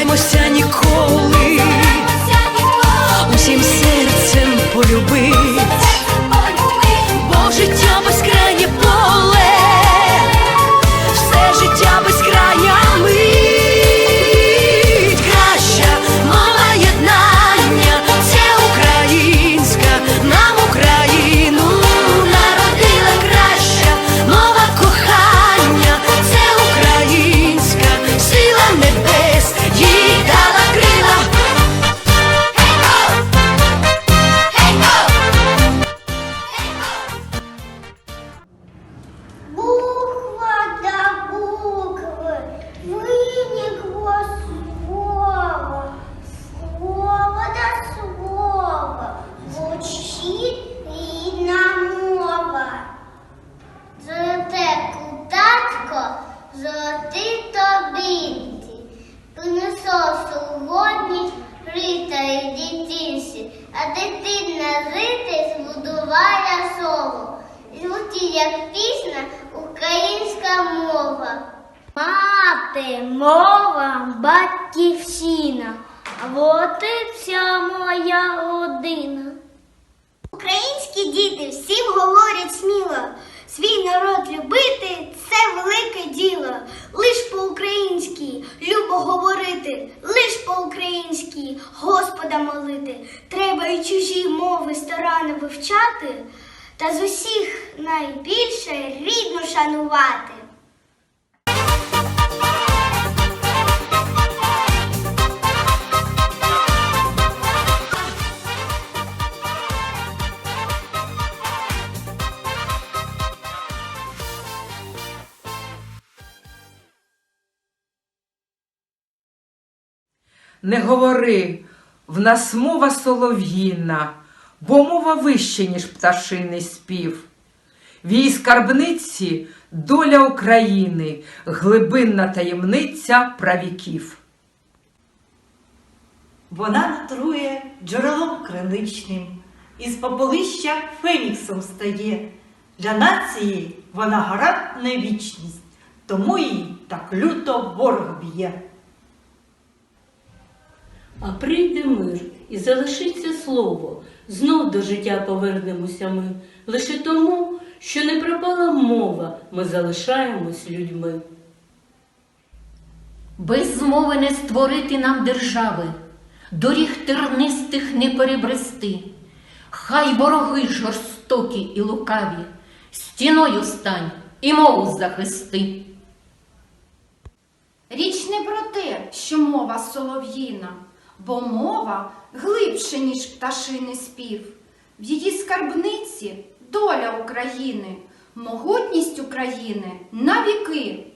Цураймося ніколи, ритої дитинці, а дитина рити збудувала слово. Звучить як пісня українська мова. Мати, мова, батьківщина, от і ця моя родина. Українські діти всім говорять сміло. Треба і чужі мови старанно вивчати, та з усіх найбільше рідну шанувати. Не говори, в нас мова солов'їна, бо мова вище, ніж пташиний спів. В її скарбниці доля України, глибинна таємниця правіків. Вона натрує джерелом криничним, із пополища феніксом стає. Для нації вона гарантна вічність, тому її так люто ворог б'є. А прийде мир і залишиться слово. Знов до життя повернемося ми. Лише тому, що не пропала мова, ми залишаємось людьми. Без мови не створити нам держави, доріг тернистих не перебрести. Хай вороги жорстокі і лукаві, стіною стань і мову захисти. Річ не про те, що мова солов'їна, бо мова глибше, ніж пташини спів. В її скарбниці доля України, могутність України на віки.